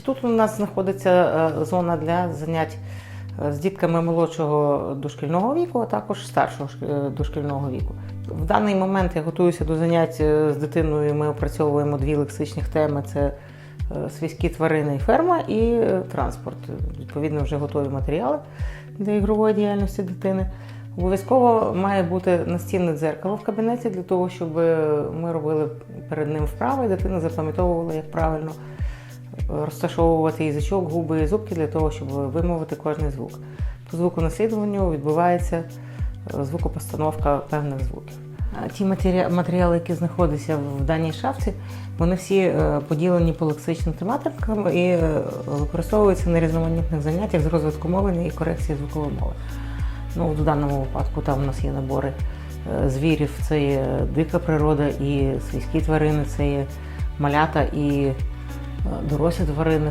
Тут у нас знаходиться е, зона для занять е, з дітками молодшого дошкільного віку, а також старшого е, дошкільного віку. В даний момент я готуюся до занять з дитиною. Ми опрацьовуємо дві лексичних теми: це свійські тварини і ферма, і транспорт. Відповідно, вже готові матеріали для ігрової діяльності дитини. Обов'язково має бути настінне дзеркало в кабінеті для того, щоб ми робили перед ним вправи, і дитина запам'ятовувала, як правильно розташовувати язичок, губи і зубки для того, щоб вимовити кожний звук. По звуконаслідуванню відбувається е, звукопостановка певних звуків. Ті матеріали, які знаходяться в даній шафці, вони всі е, поділені по лексичним тематикам і е, використовуються на різноманітних заняттях з розвитку мовлення і корекції звукової мови. Ну, в даному випадку там у нас є набори звірів, це є дика природа і свійські тварини, це є малята і дорослі тварини.